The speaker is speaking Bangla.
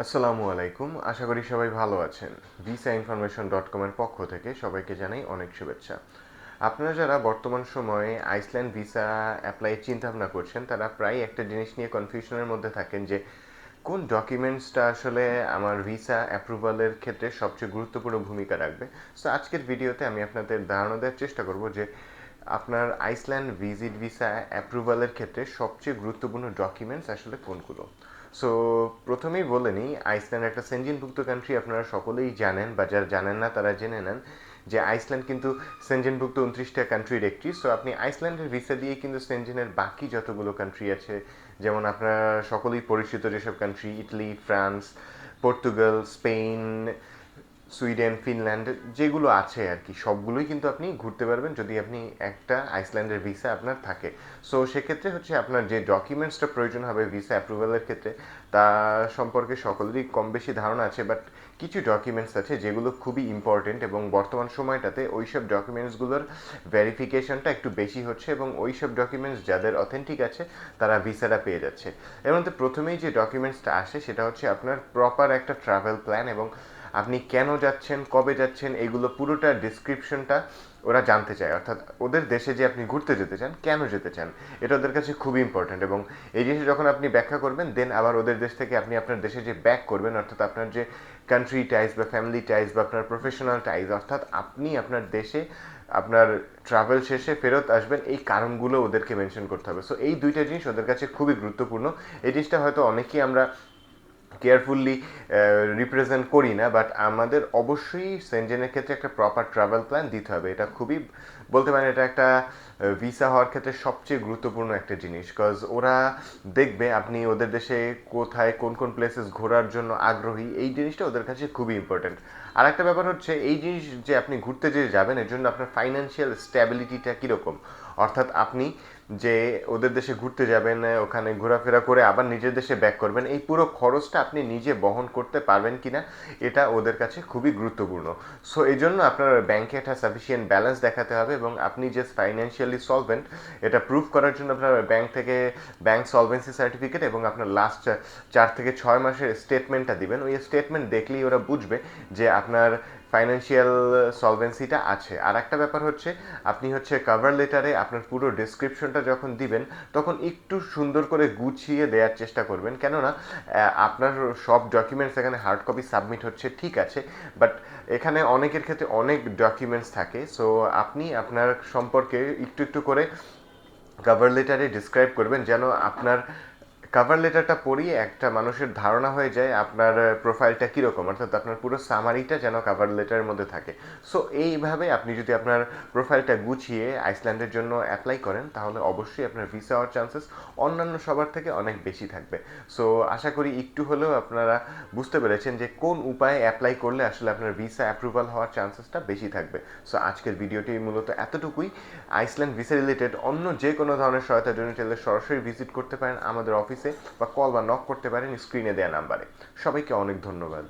আসসালামু আলাইকুম। আশা করি সবাই ভালো আছেন। ভিসা ইনফরমেশন ডট কমের পক্ষ থেকে সবাইকে জানাই অনেক শুভেচ্ছা। আপনারা যারা বর্তমান সময়ে আইসল্যান্ড ভিসা অ্যাপ্লাই চিন্তা ভাবনা করছেন, তারা প্রায় একটা জিনিস নিয়ে কনফিউশনের মধ্যে থাকেন যে, কোন ডকুমেন্টসটা আসলে আমার ভিসা অ্যাপ্রুভালের ক্ষেত্রে সবচেয়ে গুরুত্বপূর্ণ ভূমিকা রাখবে? সো আজকের ভিডিওতে আমি আপনাদের ধারণা দেওয়ার চেষ্টা করব যে, আপনার আইসল্যান্ড ভিজিট ভিসা অ্যাপ্রুভালের ক্ষেত্রে সবচেয়ে গুরুত্বপূর্ণ ডকুমেন্টস আসলে কোনগুলো? সো প্রথমেই বলে নিই আইসল্যান্ড একটা সেঞ্জিনভুক্ত কান্ট্রি আপনারা সকলেই জানেন বা যারা জানেন না, তারা জেনে নেন যে আইসল্যান্ড কিন্তু সেঞ্জেনভুক্ত উনত্রিশটা কান্ট্রির একটি। সো আপনি আইসল্যান্ডের ভিসা দিয়ে কিন্তু সেঞ্জেনের বাকি যতগুলো কান্ট্রি আছে, যেমন আপনারা সকলেই পরিচিত যেসব country Italy France Portugal Spain Sweden, Finland, যেগুলো আছে আর কি, সবগুলোই কিন্তু আপনি ঘুরতে পারবেন যদি আপনি একটা আইসল্যান্ডের ভিসা আপনার থাকে। সো সেক্ষেত্রে হচ্ছে আপনার যে ডকুমেন্টসটা প্রয়োজন হবে ভিসা অ্যাপ্রুভালের ক্ষেত্রে, তা সম্পর্কে সকলেরই কম বেশি ধারণা আছে বাট কিছু ডকুমেন্টস আছে যেগুলো খুবই ইম্পর্টেন্ট এবং বর্তমান সময়টাতে ওই সব ডকুমেন্টসগুলোর ভেরিফিকেশনটা একটু বেশি হচ্ছে এবং ওই সব ডকুমেন্টস যাদের অথেন্টিক আছে, তারা ভিসাটা পেয়ে যাচ্ছে। এর মধ্যে প্রথমেই যে ডকুমেন্টসটা আসে, সেটা হচ্ছে আপনার প্রপার একটা ট্রাভেল প্ল্যান এবং আপনি কেন যাচ্ছেন, কবে যাচ্ছেন, এগুলো পুরোটা ডিসক্রিপশনটা ওরা জানতে চায়। অর্থাৎ ওদের দেশে যে আপনি ঘুরতে যেতে চান, কেন যেতে চান, এটা ওদের কাছে খুবই ইম্পর্ট্যান্ট এবং এই জিনিসটা যখন আপনি ব্যাখ্যা করবেন দেন আবার ওদের দেশ থেকে আপনি আপনার দেশে যে ব্যাক করবেন, অর্থাৎ আপনার যে কান্ট্রি টাইজ বা ফ্যামিলি টাইজ বা আপনার প্রফেশনাল টাইজ অর্থাৎ আপনি আপনার দেশে আপনার ট্রাভেল শেষে ফেরত আসবেন, এই কারণগুলো ওদেরকে মেনশন করতে হবে। সো এই দুইটা জিনিস ওদের কাছে খুবই গুরুত্বপূর্ণ। এই জিনিসটা হয়তো অনেকেই আমরা কেয়ারফুললি রিপ্রেজেন্ট করি না বাট আমাদের অবশ্যই সেনজেনের ক্ষেত্রে একটা প্রপার ট্রাভেল প্ল্যান দিতে হবে। এটা খুবই বলতে পারেন, এটা একটা ভিসা হওয়ার ক্ষেত্রে সবচেয়ে গুরুত্বপূর্ণ একটা জিনিস কজ ওরা দেখবে আপনি ওদের দেশে কোথায়, কোন কোন প্লেসেস ঘোরার জন্য আগ্রহী, এই জিনিসটা ওদের কাছে খুবই ইম্পর্টেন্ট আর একটা ব্যাপার হচ্ছে, এই জিনিস যে আপনি ঘুরতে যে যাবেন, এর জন্য আপনার ফাইন্যান্সিয়াল স্ট্যাবিলিটিটা কীরকম? অর্থাৎ আপনি যে ওদের দেশে ঘুরতে যাবেন, ওখানে ঘোরাফেরা করে আবার নিজের দেশে ব্যাক করবেন, এই পুরো খরচটা আপনি নিজে বহন করতে পারবেন কিনা, এটা ওদের কাছে খুবই গুরুত্বপূর্ণ। সো এই জন্য আপনার ব্যাংকে একটা সাফিসিয়েন্ট ব্যালেন্স দেখাতে হবে এবং আপনি যে ফাইন্যান্সিয়ালি সলভেন্ট এটা প্রুভ করার জন্য আপনার ব্যাংক থেকে ব্যাংক সলভেন্সি সার্টিফিকেট এবং আপনার লাস্ট চার থেকে ছয় মাসের স্টেটমেন্টটা দিবেন। ওই স্টেটমেন্ট দেখলেই ওরা বুঝবে যে আপনার ফাইন্যান্সিয়াল সলভেন্সিটা আছে। আর একটা ব্যাপার হচ্ছে, আপনি হচ্ছে কভার লেটারে আপনার পুরো ডিসক্রিপশনটা যখন দিবেন, তখন একটু সুন্দর করে গুছিয়ে দেওয়ার চেষ্টা করবেন। কেননা আপনার সব ডকুমেন্টস এখানে হার্ড কপি সাবমিট হচ্ছে, ঠিক আছে। বাট এখানে অনেকের ক্ষেত্রে অনেক ডকুমেন্টস থাকে। সো আপনি আপনার সম্পর্কে একটু একটু করে কভার লেটারে ডিসক্রাইব করবেন যেন আপনার কাভার লেটারটা পড়িয়ে একটা মানুষের ধারণা হয়ে যায় আপনার প্রোফাইলটা কীরকম। অর্থাৎ আপনার পুরো সামারিটা যেন কাভার লেটারের মধ্যে থাকে। সো এইভাবে আপনি যদি আপনার প্রোফাইলটা গুছিয়ে আইসল্যান্ডের জন্য অ্যাপ্লাই করেন, তাহলে অবশ্যই আপনার ভিসা হওয়ার চান্সেস অন্যান্য সবার থেকে অনেক বেশি থাকবে। সো আশা করি একটু হলেও আপনারা বুঝতে পেরেছেন যে কোন উপায়ে অ্যাপ্লাই করলে আসলে আপনার ভিসা অ্যাপ্রুভাল হওয়ার চান্সেসটা বেশি থাকবে। সো আজকের ভিডিওটি মূলত এতটুকুই। আইসল্যান্ড ভিসা রিলেটেড অন্য যে কোনো ধরনের সহায়তার জন্য চাইলে সরাসরি ভিজিট করতে পারেন আমাদের অফিস অফিসে বা কল বা নক করতে পারেন স্ক্রিনে দেওয়া নাম্বারে সবাইকে অনেক ধন্যবাদ।